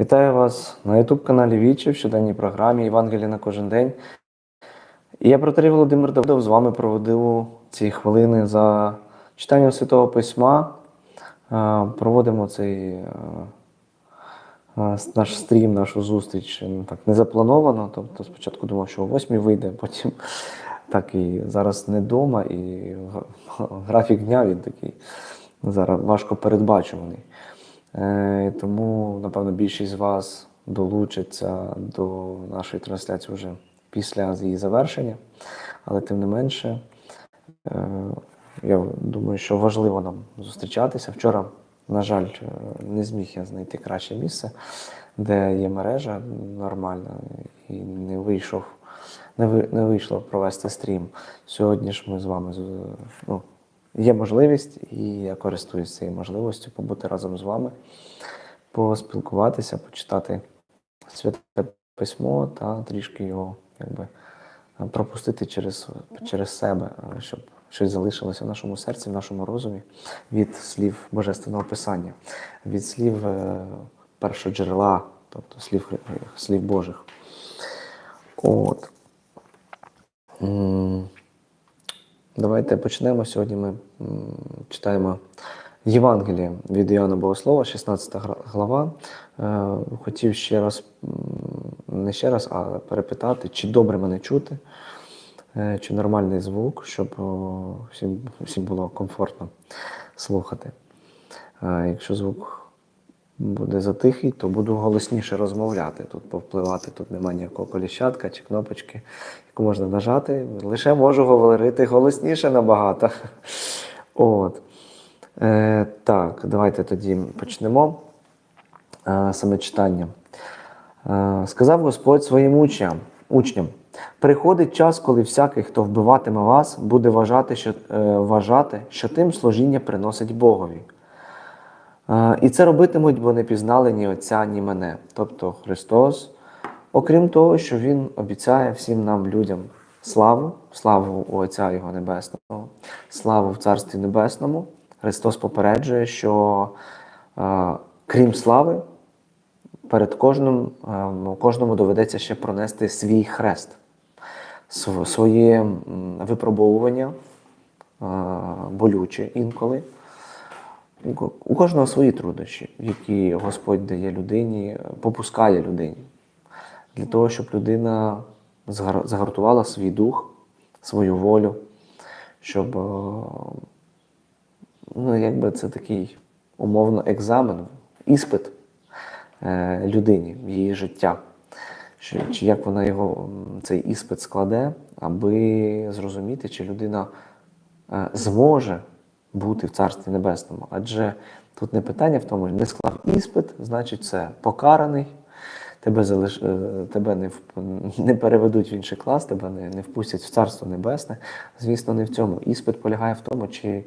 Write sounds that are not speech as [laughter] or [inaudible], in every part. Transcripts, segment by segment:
Вітаю вас на youtube каналі Вічі в щоденній програмі Євангелія на кожен день. Я, протерій Володимир Давидов, з вами проводив ці хвилини за читанням Святого Письма. Е, Проводимо цей е, е, наш стрім, нашу зустріч ну, так не заплановано. Тобто спочатку думав, що о 8 вийде, потім [laughs] так і зараз не вдома, і [laughs] графік дня він такий зараз важко передбачуваний. Е, Тому, напевно, більшість з вас долучиться до нашої трансляції вже після її завершення. Але тим не менше, е, я думаю, що важливо нам зустрічатися. Вчора, на жаль, е, не зміг я знайти краще місце, де є мережа нормальна, і не вийшов, не, ви, не вийшло провести стрім. Сьогодні ж ми з вами ну, є можливість, і я користуюсь цією можливістю побути разом з вами, поспілкуватися, почитати святе письмо та трішки його якби, пропустити через, через себе, щоб щось залишилося в нашому серці, в нашому розумі від слів Божественного Писання, від слів е, першого джерела, тобто слів, слів Божих. От. Давайте почнемо. Сьогодні ми читаємо Євангеліє від Іоанна Богослова, 16 глава. Е, Хотів ще раз, не ще раз, а перепитати, чи добре мене чути, е, чи нормальний звук, щоб всім, всім було комфортно слухати. Якщо звук буде затихий, то буду голосніше розмовляти. Тут повпливати, тут немає ніякого коліщатка чи кнопочки, яку можна нажати. Лише можу говорити голосніше набагато. [laughs] От. Е, так, давайте тоді почнемо е, саме читання. Е, Сказав Господь своїм учням, учням: приходить час, коли всякий, хто вбиватиме вас, буде вважати, що, е, вважати, що тим служіння приносить Богові. І це робитимуть, бо не пізнали ні Отця, ні мене. Тобто Христос, окрім того, що Він обіцяє всім нам, людям, славу, славу у Отця Його Небесного, славу в Царстві Небесному. Христос попереджує, що крім слави, перед кожним, е, кожному доведеться ще пронести свій хрест, своє випробовування, болюче інколи. У кожного свої труднощі, які Господь дає людині, попускає людині, для того, щоб людина загартувала свій дух, свою волю, щоб е, ну, якби це такий умовно екзамен, іспит е, людині, її життя. Чи, чи як вона його цей іспит складе, аби зрозуміти, чи людина е, зможе бути в Царстві Небесному. Адже тут не питання в тому, не склав іспит, значить, це покараний, тебе, залиш... е, тебе не, в- не переведуть в інший клас, тебе не, не впустять в Царство Небесне. Звісно, не в цьому. Іспит полягає в тому, чи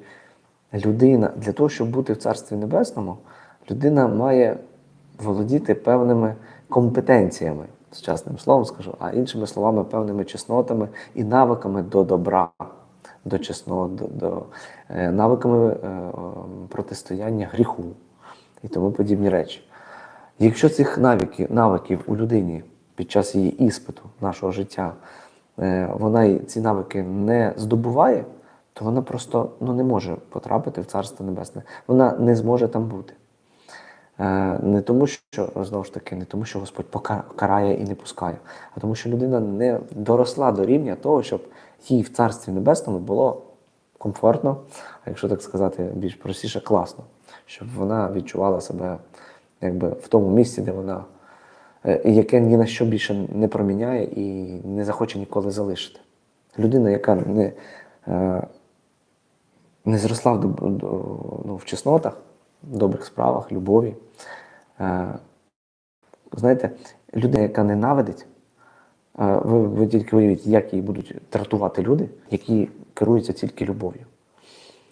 людина для того, щоб бути в Царстві Небесному, людина має володіти певними компетенціями, сучасним словом скажу, а іншими словами, певними чеснотами і навиками до добра, до чеснот, до, до е, навиками е, протистояння гріху і тому подібні речі. Якщо цих навиків, навиків у людині під час її іспиту нашого життя, е, вона ці навики не здобуває, то вона просто ну, не може потрапити в Царство Небесне. Вона не зможе там бути. Не тому, що знову ж таки, не тому, що Господь пока- карає і не пускає, а тому, що людина не доросла до рівня того, щоб їй в Царстві Небесному було комфортно, а якщо так сказати, більш простіше, класно, щоб вона відчувала себе якби в тому місці, де вона, е, яке ні на що більше не проміняє і не захоче ніколи залишити. Людина, яка не, е, не зросла в, ну, в чеснотах, в добрих справах, любові. Е, Знаєте, людина, яка ненавидить, ви, ви тільки уявіть, як її будуть дратувати люди, які керуються тільки любов'ю.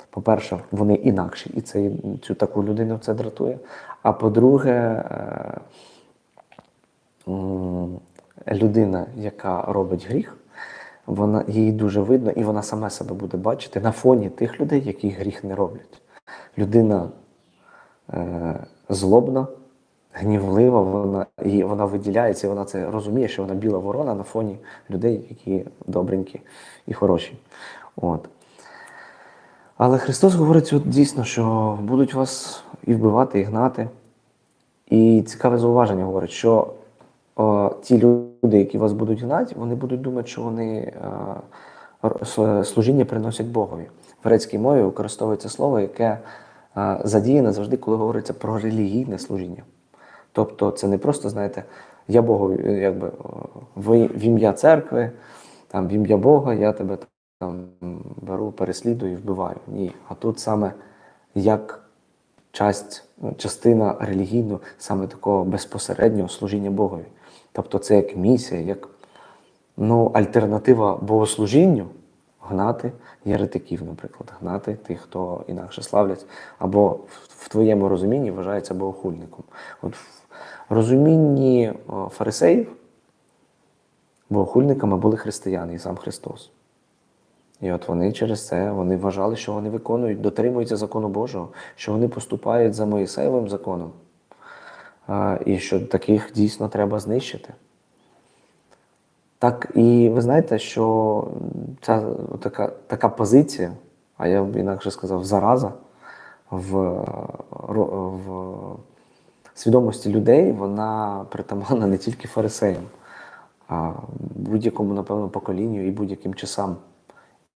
По-перше, вони інакші, і це, цю таку людину це дратує. А по-друге, е, людина, яка робить гріх, вона, її дуже видно, і вона сама себе буде бачити на фоні тих людей, які гріх не роблять. Людина е, злобна, гнівлива, вона, і вона виділяється, і вона це розуміє, що вона біла ворона на фоні людей, які добренькі і хороші. От. Але Христос говорить от дійсно, що будуть вас і вбивати, і гнати. І цікаве зауваження говорить, що о, ті люди, які вас будуть гнати, вони будуть думати, що вони е, с- служіння приносять Богові. В грецькій мові використовується слово, яке е, задіяне завжди, коли говориться про релігійне служіння. Тобто це не просто, знаєте, я Богу, якби е, в, ім'я церкви, там, в ім'я Бога, я тебе там беру, переслідую і вбиваю. Ні. А тут саме як часть, ну, частина релігійного, саме такого безпосереднього служіння Богові. Тобто це як місія, як ну, альтернатива богослужінню гнати єретиків, наприклад, гнати тих, хто інакше славлять, або в- твоєму розумінні вважається богохульником. От розумінні о, фарисеїв богохульниками були християни і сам Христос. І от вони через це вони вважали, що вони виконують, дотримуються закону Божого, що вони поступають за Моїсеєвим законом, і що таких дійсно треба знищити. Так, і ви знаєте, що ця така, така позиція, а я б інакше сказав, зараза в, в свідомості людей, вона притаманна не тільки фарисеям, а будь-якому, напевно, поколінню і будь-яким часам.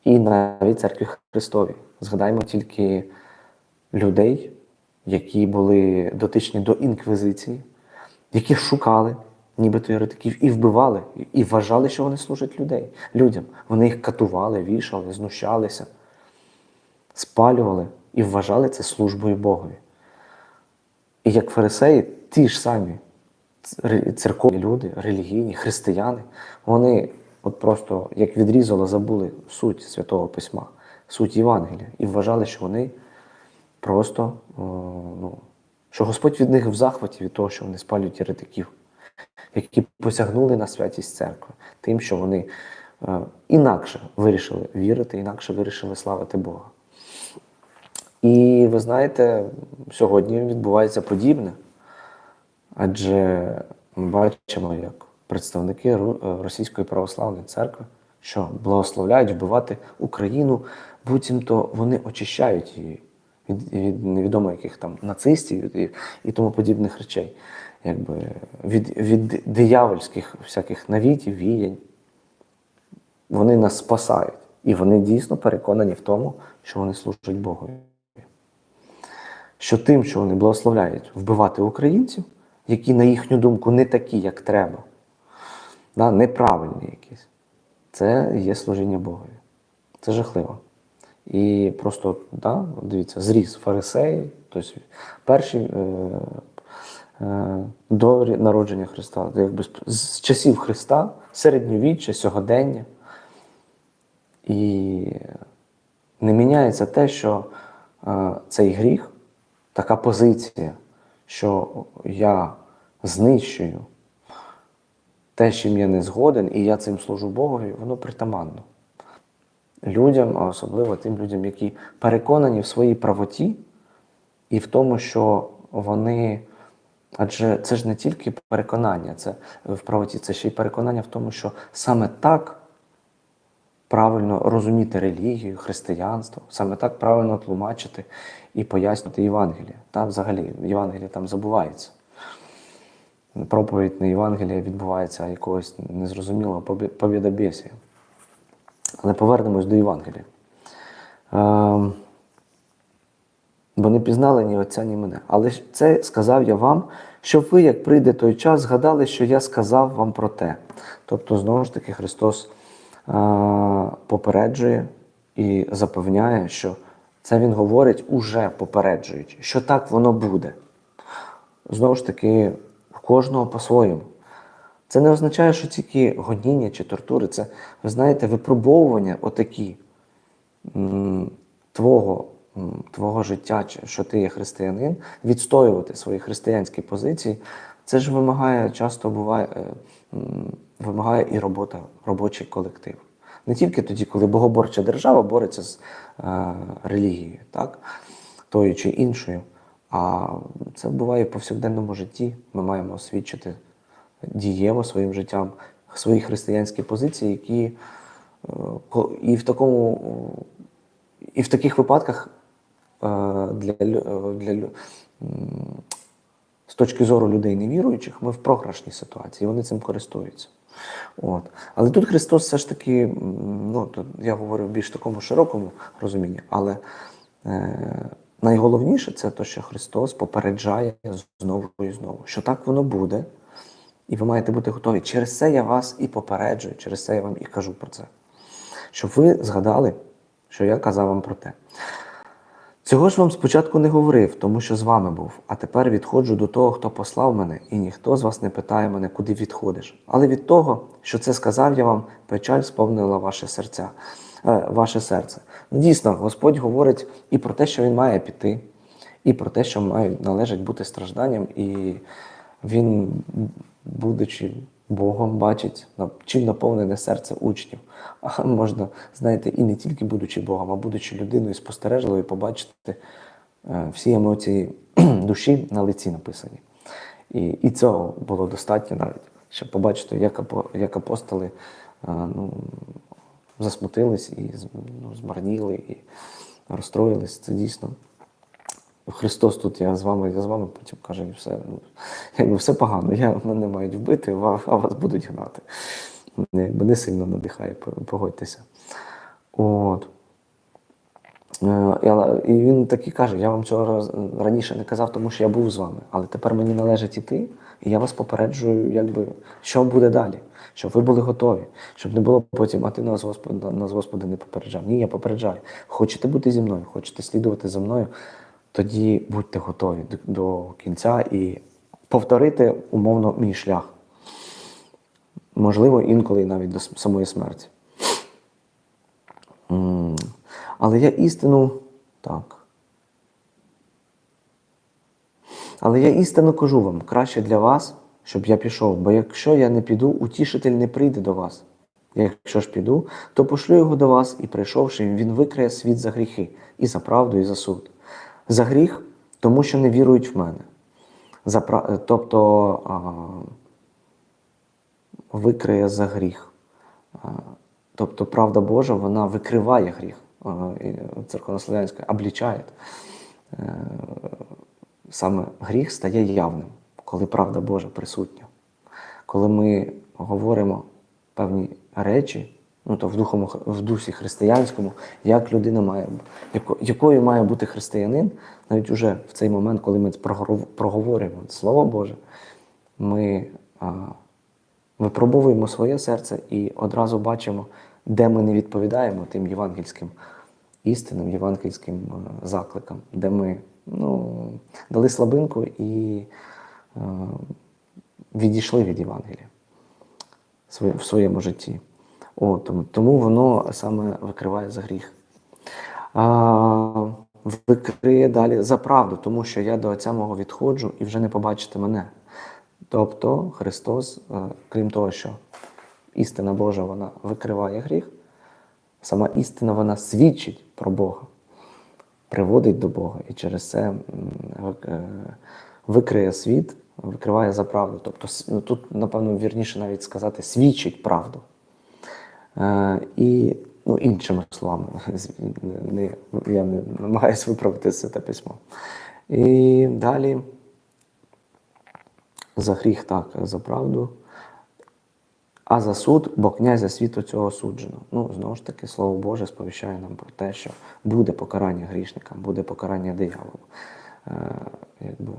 І навіть церкві Христові. Згадаємо тільки людей, які були дотичні до інквізиції, яких шукали, нібито еретиків, і вбивали, і вважали, що вони служать людей, людям. Вони їх катували, вішали, знущалися, спалювали і вважали це службою Богові. І як фарисеї, ті ж самі церковні люди, релігійні, християни, вони от просто як відрізало, забули суть Святого Письма, суть Євангелія, і вважали, що вони просто, ну, що Господь від них в захваті від того, що вони спалюють єретиків, які посягнули на святість церкви, тим, що вони е, інакше вирішили вірити, інакше вирішили славити Бога. І ви знаєте, сьогодні відбувається подібне, адже ми бачимо, як представники е, Російської православної церкви, що благословляють вбивати Україну, буцімто вони очищають її від, від невідомо яких там нацистів і, і тому подібних речей, якби від, від диявольських всяких навітів, віянь. Вони нас спасають. І вони дійсно переконані в тому, що вони служать Богові що тим, що вони благословляють вбивати українців, які, на їхню думку, не такі, як треба, да, неправильні якісь, це є служіння Богові. Це жахливо. І просто, да, дивіться, зріс фарисеї, тобто перші е, е, до народження Христа, якби з- часів Христа, середньовіччя, сьогодення. І не міняється те, що е, цей гріх, така позиція, що я знищую те, чим я не згоден, і я цим служу Богові, воно притаманно. Людям, а особливо тим людям, які переконані в своїй правоті і в тому, що вони. Адже це ж не тільки переконання, це в правоті, це ще й переконання в тому, що саме так правильно розуміти релігію, християнство, саме так правильно тлумачити і пояснювати Євангеліє. Там взагалі Євангеліє там забувається. Проповідь на Євангелія відбувається якогось незрозумілого повідобєсія. Але повернемось до Євангелія. Ем, бо не пізнали ні отця, ні мене. Але це сказав я вам, щоб ви, як прийде той час, згадали, що я сказав вам про те. Тобто, знову ж таки, Христос е, попереджує і запевняє, що це Він говорить уже попереджуючи, що так воно буде. Знову ж таки, в кожного по-своєму. Це не означає, що тільки гоніння чи тортури, це, ви знаєте, випробовування отакі твого, твого життя, що ти є християнин, відстоювати свої християнські позиції, це ж вимагає, часто буває, е, вимагає і робота, робочий колектив. Не тільки тоді, коли богоборча держава бореться з е, релігією, так? тою чи іншою, А це буває в повсякденному житті. Ми маємо освідчити дієво своїм життям свої християнські позиції, які е, і в такому і в таких випадках е, для, е, для м, з точки зору людей невіруючих, ми в програшній ситуації, вони цим користуються. От. Але тут Христос все ж таки, ну, я говорю в більш такому широкому розумінні, але е, найголовніше це те, що Христос попереджає знову і знову, що так воно буде, і ви маєте бути готові. Через це я вас і попереджую, через це я вам і кажу про це. Щоб ви згадали, що я казав вам про те. Цього ж вам спочатку не говорив, тому що з вами був, а тепер відходжу до того, хто послав мене, і ніхто з вас не питає мене, куди відходиш. Але від того, що це сказав я вам, печаль сповнила ваше серця, е, ваше серце. Дійсно, Господь говорить і про те, що він має піти, і про те, що має належить бути стражданням, і він, будучи Богом, бачить, чим наповнене серце учнів. А можна, знаєте, і не тільки будучи Богом, а будучи людиною спостережливою, побачити е, всі емоції [clears throat] душі на лиці написані. І, і цього було достатньо навіть, щоб побачити, як, як апостоли е, ну, засмутились і ну, змарніли, і розстроїлись. Це дійсно. Христос тут, я з вами, я з вами потім каже, і все, ну, все погано, я, мене мають вбити, а вас будуть гнати. Мене якби сильно надихає, погодьтеся. От. Е, і він так і каже: я вам цього раніше не казав, тому що я був з вами. Але тепер мені належить іти, і я вас попереджую, якби, що буде далі, щоб ви були готові, щоб не було потім, а ти нас, Господи, нас Господи не попереджав. Ні, я попереджаю. Хочете бути зі мною, хочете слідувати за мною, тоді будьте готові до, кінця і повторити умовно мій шлях. Можливо, інколи навіть до самої смерті. Але я істину так. Але я істину кажу вам, краще для вас, щоб я пішов, бо якщо я не піду, утішитель не прийде до вас. Якщо ж піду, то пошлю його до вас, і прийшовши, він викриє світ за гріхи, і за правду, і за суд. За гріх, тому що не вірують в мене. За, Тобто а, викриє за гріх. А, Тобто правда Божа, вона викриває гріх. Церковнослов'янська облічає. Е, Саме гріх стає явним, коли правда Божа присутня. Коли ми говоримо певні речі, ну то в, духому, в дусі християнському, як людина має, яко- якою має бути християнин, навіть уже в цей момент, коли ми проговорюємо Слово Боже, ми а, випробовуємо своє серце і одразу бачимо, де ми не відповідаємо тим євангельським істинам, євангельським закликам, де ми ну, дали слабинку і е, відійшли від Євангелія в своєму житті. О, тому, тому воно саме викриває за гріх. А, викриє далі за правду, тому що я до Отця мого відходжу і вже не побачите мене. Тобто Христос, е, крім того, що істина Божа вона викриває гріх, сама істина вона свідчить про Бога, приводить до Бога і через це е, викриє світ, викриває за правду. Тобто ну, тут, напевно, вірніше навіть сказати, свідчить правду. Е, І ну, іншими словами, [laughs] не, я не намагаюся виправити це те письмо. І далі за гріх так, за правду. А за суд, бо князя світу цього суджено. Ну, знову ж таки, Слово Боже сповіщає нам про те, що буде покарання грішникам, буде покарання дияволу. Е, якби,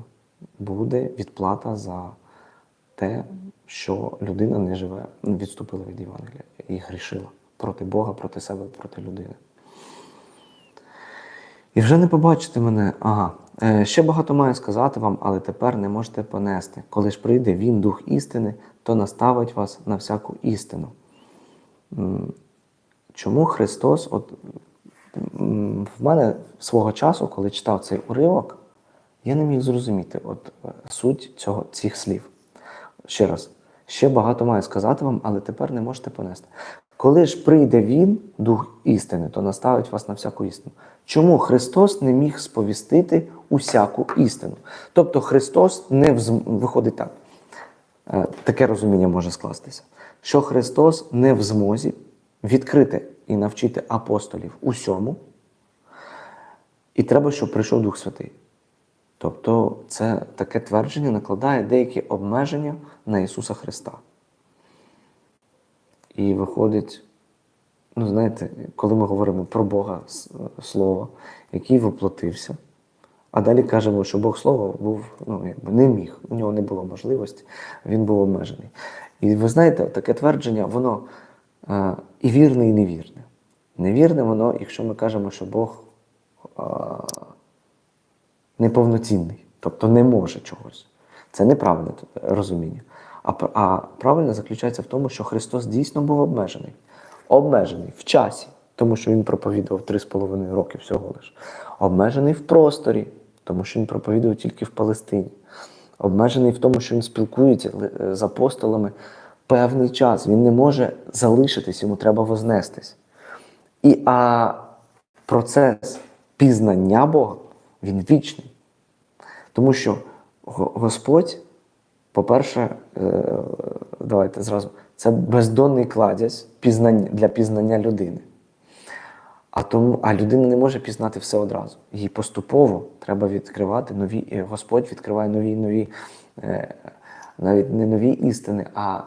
буде відплата за те, що людина не живе, відступила від Євангелія і грішила проти Бога, проти себе, проти людини. І вже не побачите мене. Ага. Е, ще багато маю сказати вам, але тепер не можете понести. Коли ж прийде він, дух істини, то наставить вас на всяку істину. Чому Христос, от в мене свого часу, коли читав цей уривок, я не міг зрозуміти от, е, суть цього, цих слів. Ще раз, ще багато маю сказати вам, але тепер не можете понести. Коли ж прийде Він, Дух істини, то наставить вас на всяку істину. Чому Христос не міг сповістити усяку істину? Тобто Христос не взм... виходить так. Е, Таке розуміння може скластися, що Христос не в змозі відкрити і навчити апостолів усьому, і треба, щоб прийшов Дух Святий. Тобто, це таке твердження накладає деякі обмеження на Ісуса Христа. І виходить, ну знаєте, коли ми говоримо про Бога Слово, який воплотився, а далі кажемо, що Бог Слово був, ну, якби не міг, у нього не було можливості, він був обмежений. І ви знаєте, таке твердження, воно е, і вірне, і невірне. Невірне воно, якщо ми кажемо, що Бог е, неповноцінний, тобто не може чогось. Це неправильне розуміння. А, а правильне заключається в тому, що Христос дійсно був обмежений. Обмежений в часі, тому що Він проповідував 3,5 роки всього лиш. Обмежений в просторі, тому що Він проповідував тільки в Палестині. Обмежений в тому, що він спілкується е, з апостолами певний час. Він не може залишитись, йому треба вознестись. І а процес пізнання Бога, він вічний. Тому що Господь, по-перше, е, давайте зразу, це бездонний кладязь для пізнання людини. А, тому, а людина не може пізнати все одразу. Їй поступово треба відкривати нові, е, Господь відкриває нові нові, е, навіть не нові істини, а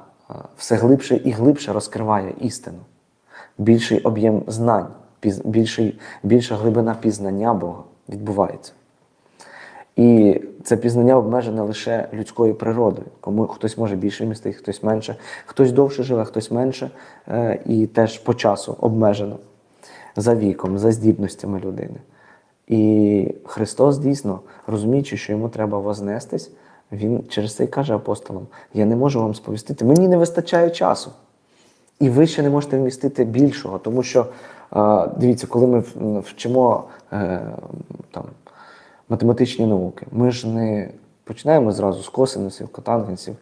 все глибше і глибше розкриває істину. Більший об'єм знань, більший, більша глибина пізнання Бога відбувається. І це пізнання обмежене лише людською природою. Кому хтось може більше містити, хтось менше, хтось довше живе, хтось менше, е, і теж по часу обмежено за віком, за здібностями людини. І Христос дійсно, розуміючи, що йому треба вознестись, він через це й каже апостолам: Я не можу вам сповістити, мені не вистачає часу. І ви ще не можете вмістити більшого, тому що дивіться, коли ми вчимо е, там, математичні науки, ми ж не починаємо зразу з косинусів, котангенсів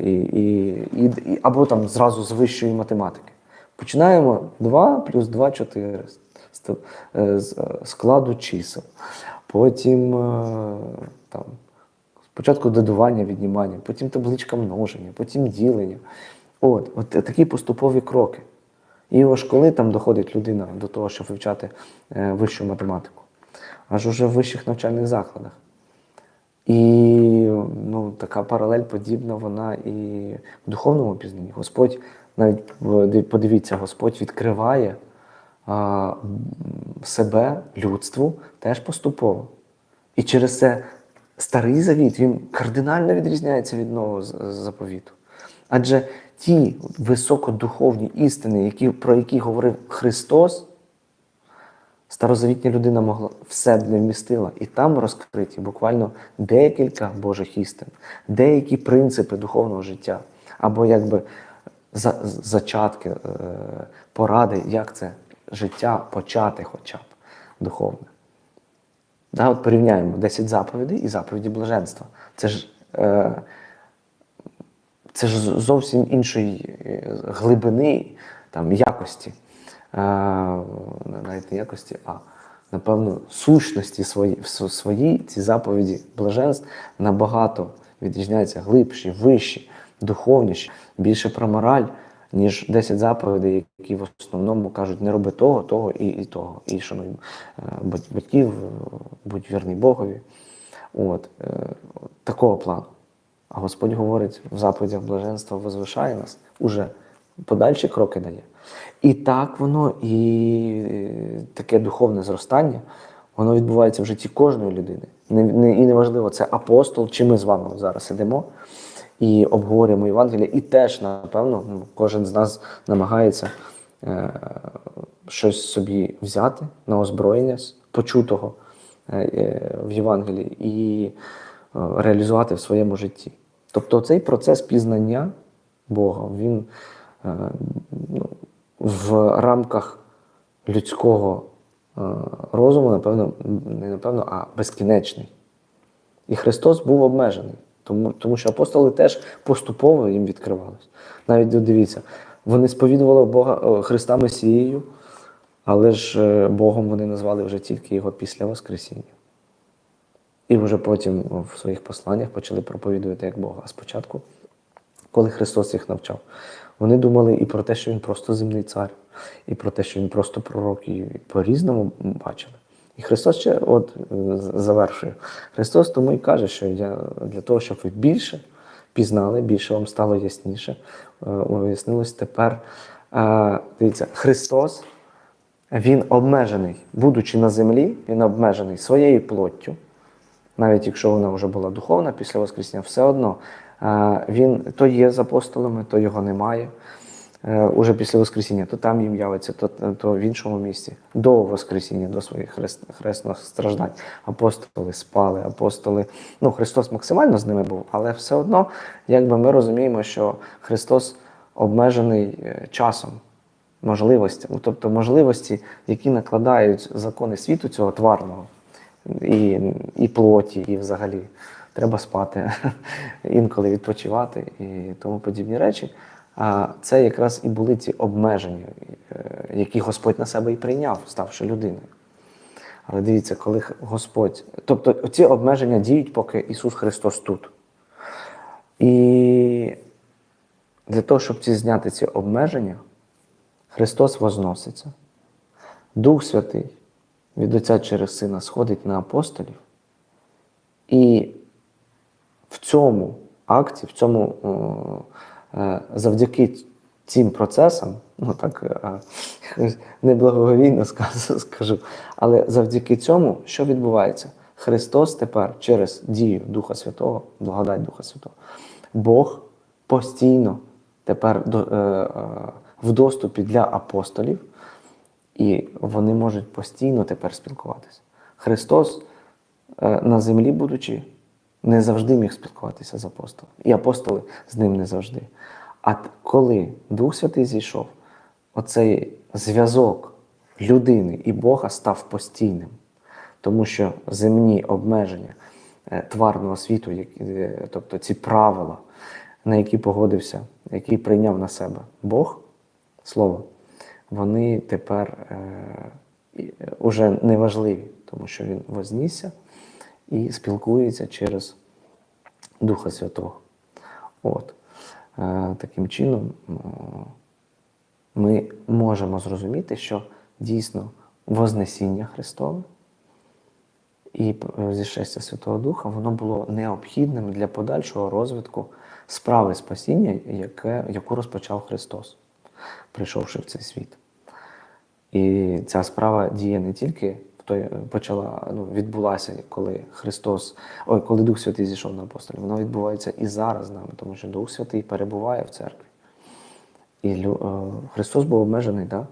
і, і, і, або там зразу з вищої математики. Починаємо 2 плюс 2 4 з, е, з е, складу чисел. Потім там, спочатку додавання, віднімання, потім табличка множення, потім ділення. От, от такі поступові кроки. І ось коли там доходить людина до того, щоб вивчати е, вищу математику, аж уже в вищих навчальних закладах. І ну, така паралель подібна вона і в духовному пізнанні. Господь, навіть подивіться, Господь відкриває а, себе людству теж поступово. І через це старий завіт він кардинально відрізняється від нового заповіту. Адже ті високодуховні істини, які, про які говорив Христос, старозавітня людина могла все не вмістила. І там розкриті буквально декілька Божих істин, деякі принципи духовного життя, або якби за, зачатки, е, поради, як це життя почати хоча б духовне. Да, от порівняємо 10 заповідей і заповіді блаженства. Це ж, е, це ж зовсім іншої е, глибини, там, якості. Е, навіть не якості, а напевно, сущності свої, в с- своїй ці заповіді блаженств набагато відрізняються глибші, вищі, духовніші, більше про мораль, ніж 10 заповідей, які в основному кажуть, не роби того, того і, і того. І шануй е, батьків, будь вірний Богові. От, такого плану. А Господь говорить в заповідях блаженства возвишає нас, уже подальші кроки дає. І так воно і е, таке духовне зростання, воно відбувається в житті кожної людини. Не, не, і неважливо, це апостол, чи ми з вами зараз сидимо і обговорюємо Євангелія, і теж, напевно, ну, кожен з нас намагається е, щось собі взяти на озброєння почутого е, в Євангелії і реалізувати в своєму житті. Тобто цей процес пізнання Бога, він е, ну, в рамках людського е, розуму, напевно, не напевно, а безкінечний. І Христос був обмежений, тому, тому що апостоли теж поступово їм відкривалось. Навіть дивіться, Вони сповідували Бога Христа Месією, але ж е, Богом вони назвали вже тільки його після Воскресіння. І вже потім в своїх посланнях почали проповідувати як Бога. А спочатку, коли Христос їх навчав, вони думали і про те, що Він просто земний цар, і про те, що Він просто пророк, і по-різному бачили. І Христос ще от завершує. Христос тому і каже, що я для того, щоб ви більше пізнали, більше вам стало ясніше, е, уяснилось тепер. Е, Дивіться, Христос, Він обмежений, будучи на землі, Він обмежений своєю плоттю навіть якщо вона вже була духовна після Воскресіння, все одно е, він то є з апостолами, то його немає. Е, Уже після Воскресіння, то там їм явиться, то, то в іншому місці. До Воскресіння, до своїх хрест, хресних страждань. Апостоли спали, апостоли. Ну, Христос максимально з ними був, але все одно, якби ми розуміємо, що Христос обмежений е, часом, можливостями, тобто можливості, які накладають закони світу цього тварного і, і плоті, і взагалі треба спати, [laughs] інколи відпочивати і тому подібні речі. А це якраз і були ці обмеження, е, які Господь на себе і прийняв, ставши людиною. Але дивіться, коли Господь. Тобто ці обмеження діють, поки Ісус Христос тут. І для того, щоб ці зняти ці обмеження, Христос возноситься. Дух Святий від Отця через Сина сходить на апостолів. І в цьому акті, в цьому е, завдяки цим процесам, ну так е, [laughs] неблагоговійно скажу, але завдяки цьому, що відбувається? Христос тепер через дію Духа Святого, благодать Духа Святого, Бог постійно тепер е, в доступі для апостолів. І вони можуть постійно тепер спілкуватися. Христос е, на землі, будучи, не завжди міг спілкуватися з апостолом. І апостоли з ним не завжди. А коли Дух Святий зійшов, оцей зв'язок людини і Бога став постійним, тому що земні обмеження е, тварного світу, е, тобто ці правила, на які погодився, які прийняв на себе Бог, Слово вони тепер е, уже неважливі, тому що він вознісся і спілкується через Духа Святого. От. Е, таким чином ми можемо зрозуміти, що дійсно Вознесіння Христове і зішестя Святого Духа воно було необхідним для подальшого розвитку справи спасіння, яке, яку розпочав Христос, прийшовши в цей світ. І ця справа діє не тільки в той почала, ну, відбулася, коли Христос, ой, коли Дух Святий зійшов на апостолів, воно відбувається і зараз з нами, тому що Дух Святий перебуває в церкві. І е, Христос був обмежений да,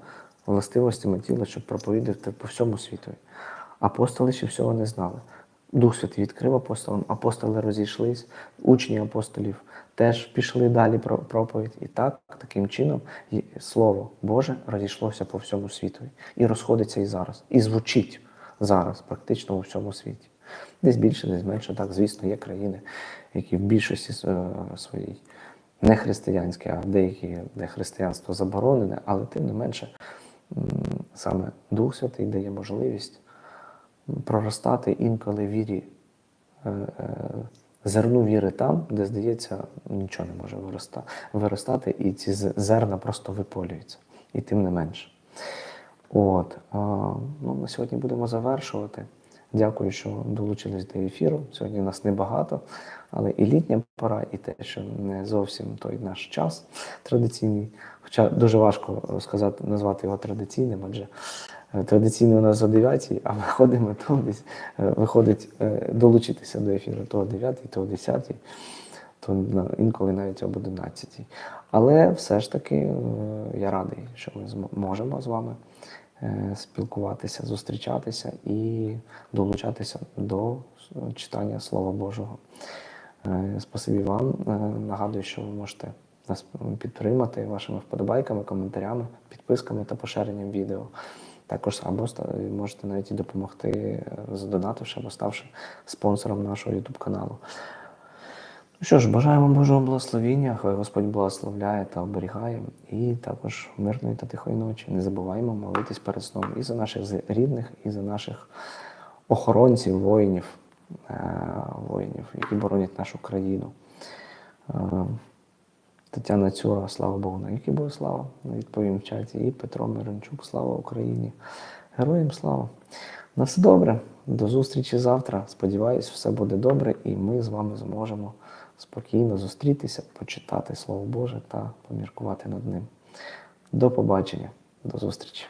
властивостями тіла, щоб проповідати по всьому світу. Апостоли ще всього не знали. Дух Святий відкрив апостолам, апостоли розійшлись, учні апостолів теж пішли далі про проповідь. І так, таким чином, Слово Боже розійшлося по всьому світу. І розходиться і зараз. І звучить зараз, практично у всьому світі. Десь більше, десь менше. Так, звісно, є країни, які в більшості е, своїй не християнські, а деякі, де християнство заборонене, але тим не менше, саме Дух Святий дає можливість проростати інколи вірі, е, е, зерну віри там, де, здається, нічого не може виростати, і ці зерна просто виполюються. І тим не менше. От, ну, На сьогодні будемо завершувати. Дякую, що долучились до ефіру. Сьогодні нас небагато, але і літня пора, і те, що не зовсім той наш час традиційний. Хоча дуже важко сказати, назвати його традиційним, адже Е, традиційно у нас о 9, а виходимо то десь е, виходить е, долучитися до ефіру то о 9, то о 10, то інколи навіть об 11. Але все ж таки я радий, що ми можемо з вами спілкуватися, зустрічатися і долучатися до читання Слова Божого. Спасибі вам. Нагадую, що ви можете нас підтримати вашими вподобайками, коментарями, підписками та поширенням відео. Також або можете навіть і допомогти, задонативши або ставши спонсором нашого YouTube каналу. Ну що ж, бажаємо Божого благословіння, хай Господь благословляє та оберігає. І також мирної та тихої ночі. Не забуваємо молитись перед сном і за наших рідних, і за наших охоронців, воїнів, е, воїнів, які боронять нашу країну. Тетяна Цюра, слава Богу, на які буде слава, відповім в чаті. І Петро Мирончук, слава Україні. Героям слава. На все добре. До зустрічі завтра. Сподіваюсь, все буде добре, і ми з вами зможемо спокійно зустрітися, почитати Слово Боже та поміркувати над ним. До побачення, до зустрічі.